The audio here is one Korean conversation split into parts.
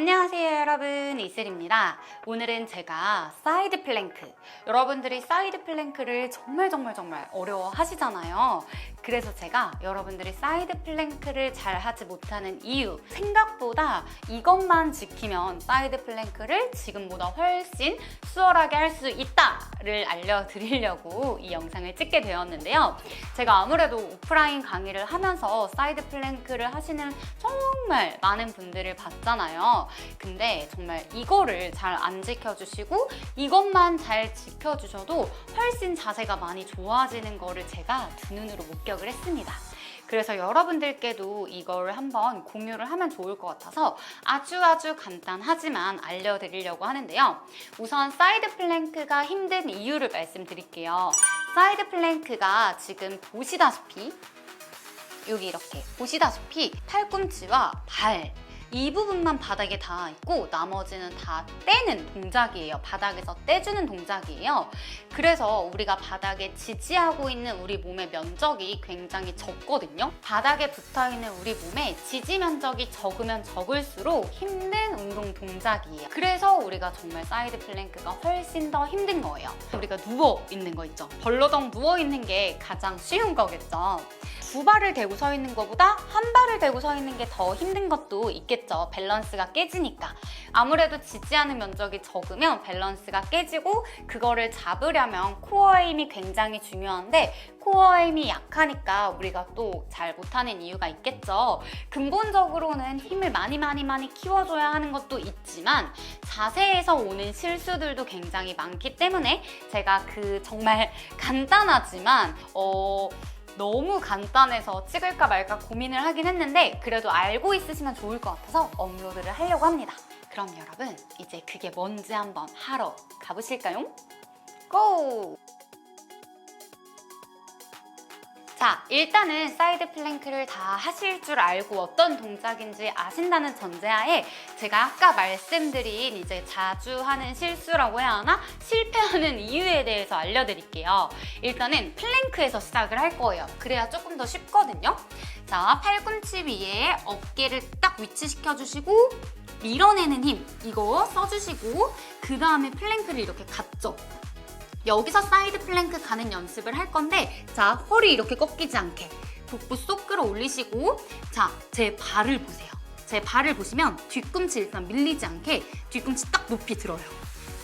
안녕하세요 여러분. 이슬입니다. 오늘은 제가 사이드 플랭크. 여러분들이 사이드 플랭크를 정말 정말 정말 어려워 하시잖아요. 그래서 제가 여러분들이 사이드 플랭크를 잘 하지 못하는 이유 생각보다 이것만 지키면 사이드 플랭크를 지금보다 훨씬 수월하게 할 수 있다를 알려드리려고 이 영상을 찍게 되었는데요. 제가 아무래도 오프라인 강의를 하면서 사이드 플랭크를 하시는 정말 많은 분들을 봤잖아요. 근데 정말 이거를 잘 안 지켜주시고 이것만 잘 지켜주셔도 훨씬 자세가 많이 좋아지는 거를 제가 두 눈으로 목격을 했습니다. 그래서 여러분들께도 이걸 한번 공유를 하면 좋을 것 같아서 아주 아주 간단하지만 알려드리려고 하는데요. 우선 사이드 플랭크가 힘든 이유를 말씀드릴게요. 사이드 플랭크가 지금 보시다시피 여기 이렇게 보시다시피 팔꿈치와 발 이 부분만 바닥에 닿아 있고 나머지는 다 떼는 동작이에요. 바닥에서 떼주는 동작이에요. 그래서 우리가 바닥에 지지하고 있는 우리 몸의 면적이 굉장히 적거든요. 바닥에 붙어 있는 우리 몸의 지지 면적이 적으면 적을수록 힘든 운동 동작이에요. 그래서 우리가 정말 사이드 플랭크가 훨씬 더 힘든 거예요. 우리가 누워 있는 거 있죠. 벌러덩 누워 있는 게 가장 쉬운 거겠죠. 두 발을 대고 서 있는 것보다 한 발을 대고 서 있는 게 더 힘든 것도 있겠죠. 밸런스가 깨지니까. 아무래도 지지하는 면적이 적으면 밸런스가 깨지고 그거를 잡으려면 코어의 힘이 굉장히 중요한데 코어의 힘이 약하니까 우리가 또 잘 못하는 이유가 있겠죠. 근본적으로는 힘을 많이 많이 많이 키워줘야 하는 것도 있지만 자세에서 오는 실수들도 굉장히 많기 때문에 제가 그 정말 간단하지만 어 너무 간단해서 찍을까 말까 고민을 하긴 했는데 그래도 알고 있으시면 좋을 것 같아서 업로드를 하려고 합니다. 그럼 여러분 이제 그게 뭔지 한번 하러 가보실까요? 고! 자, 일단은 사이드 플랭크를 다 하실 줄 알고 어떤 동작인지 아신다는 전제하에 제가 아까 말씀드린 이제 자주 하는 실수라고 해야 하나? 실패하는 이유에 대해서 알려드릴게요. 일단은 플랭크에서 시작을 할 거예요. 그래야 조금 더 쉽거든요. 자, 팔꿈치 위에 어깨를 딱 위치시켜 주시고 밀어내는 힘 이거 써주시고 그 다음에 플랭크를 이렇게 갖죠. 여기서 사이드 플랭크 가는 연습을 할 건데 자 허리 이렇게 꺾이지 않게 복부 쏙 끌어올리시고 자 제 발을 보세요. 제 발을 보시면 뒤꿈치 일단 밀리지 않게 뒤꿈치 딱 높이 들어요.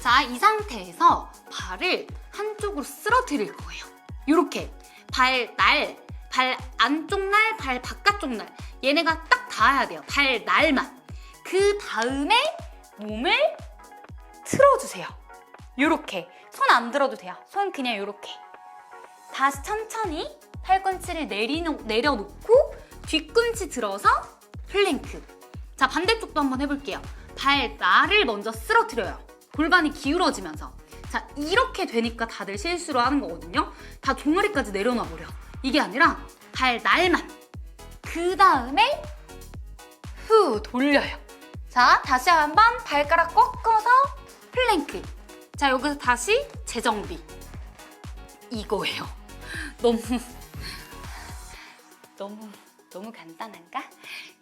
자 이 상태에서 발을 한쪽으로 쓰러뜨릴 거예요. 이렇게. 발 날, 발 안쪽 날, 발 바깥쪽 날. 얘네가 딱 닿아야 돼요. 발 날만. 그 다음에 몸을 틀어주세요. 요렇게 손 안 들어도 돼요. 손 그냥 요렇게. 다시 천천히 팔꿈치를 내리노, 내려놓고 뒤꿈치 들어서 플랭크. 자 반대쪽도 한번 해볼게요. 발 나를 먼저 쓰러뜨려요. 골반이 기울어지면서. 자 이렇게 되니까 다들 실수로 하는 거거든요. 다 종아리까지 내려놔 버려. 이게 아니라 발 날만. 그 다음에 후 돌려요. 자 다시 한번 발가락 꺾어서 플랭크. 자, 여기서 다시 재정비. 이거예요. 너무, 너무, 너무 간단한가?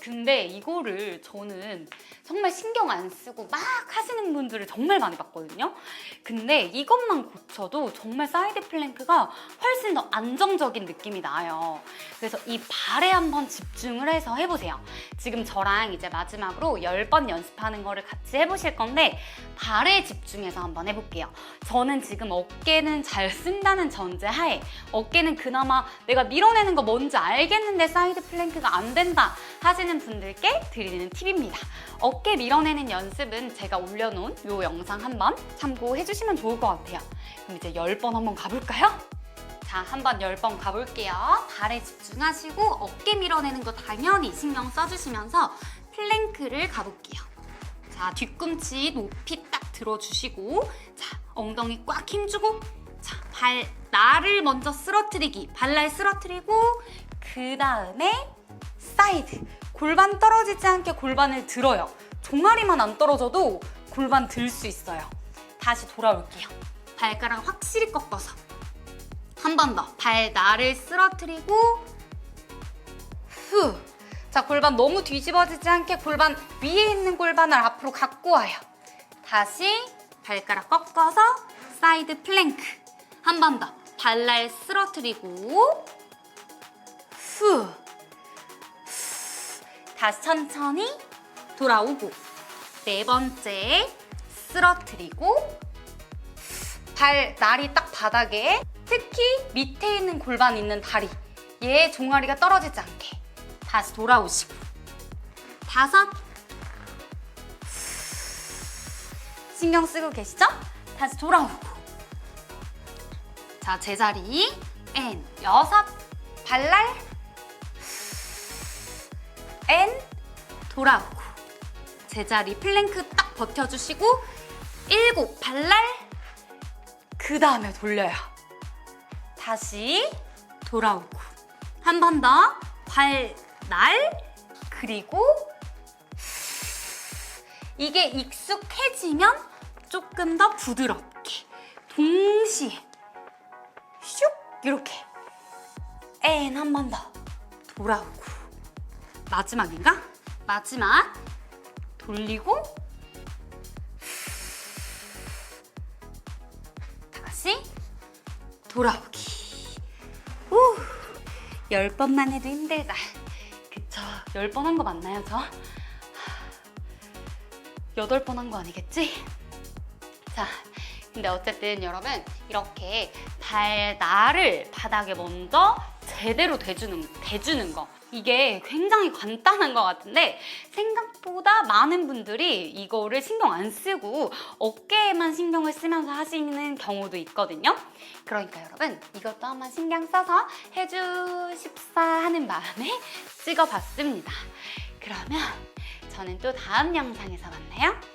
근데 이거를 저는 정말 신경 안 쓰고 막 하시는 분들을 정말 많이 봤거든요. 근데 이것만 고쳐도 정말 사이드 플랭크가 훨씬 더 안정적인 느낌이 나요. 그래서 이 발에 한번 집중을 해서 해보세요. 지금 저랑 이제 마지막으로 10번 연습하는 거를 같이 해보실 건데 발에 집중해서 한번 해볼게요. 저는 지금 어깨는 잘 쓴다는 전제 하에 어깨는 그나마 내가 밀어내는 거 뭔지 알겠는데 사이드 플랭크가 안 된다 하시는 분들께 드리는 팁입니다. 어깨 밀어내는 연습은 제가 올려놓은 이 영상 한번 참고해 주시면 좋을 것 같아요. 그럼 이제 10번 한번 가볼까요? 자, 한번 10번 가볼게요. 발에 집중하시고 어깨 밀어내는 거 당연히 신경 써주시면서 플랭크를 가볼게요. 자, 뒤꿈치 높이 딱 들어주시고 자, 엉덩이 꽉 힘주고 자, 발, 나를 먼저 쓰러뜨리기 발날 쓰러뜨리고 그 다음에 사이드 골반 떨어지지 않게 골반을 들어요. 종아리만 안 떨어져도 골반 들 수 있어요. 다시 돌아올게요. 발가락 확실히 꺾어서 한 번 더. 발 나를 쓰러뜨리고 후. 자, 골반 너무 뒤집어지지 않게 골반 위에 있는 골반을 앞으로 갖고 와요. 다시 발가락 꺾어서 사이드 플랭크. 한 번 더. 발날 쓰러뜨리고 후. 후. 다시 천천히 돌아오고 네 번째 쓰러뜨리고 발 날이 딱 바닥에 특히 밑에 있는 골반 있는 다리 얘 종아리가 떨어지지 않게 다시 돌아오시고 다섯 신경 쓰고 계시죠? 다시 돌아오고 자 제자리 앤 여섯 발날 앤 돌아오고 제자리 플랭크 딱 버텨주시고 일곱 발날 그 다음에 돌려요. 다시 돌아오고. 한 번 더 발날 그리고 이게 익숙해지면 조금 더 부드럽게 동시에 슉 이렇게 앤 한 번 더 돌아오고 마지막인가? 마지막 돌리고 다시 돌아오기 우, 열 번만 해도 힘들다 그쵸 열 번 한 거 맞나요 저? 여덟 번 한 거 아니겠지? 자 근데 어쨌든 여러분 이렇게 발날을 바닥에 먼저 제대로 대주는, 대주는 거 이게 굉장히 간단한 것 같은데 생각보다 많은 분들이 이거를 신경 안 쓰고 어깨에만 신경을 쓰면서 하시는 경우도 있거든요. 그러니까 여러분 이것도 한번 신경 써서 해주십사 하는 마음에 찍어봤습니다. 그러면 저는 또 다음 영상에서 만나요.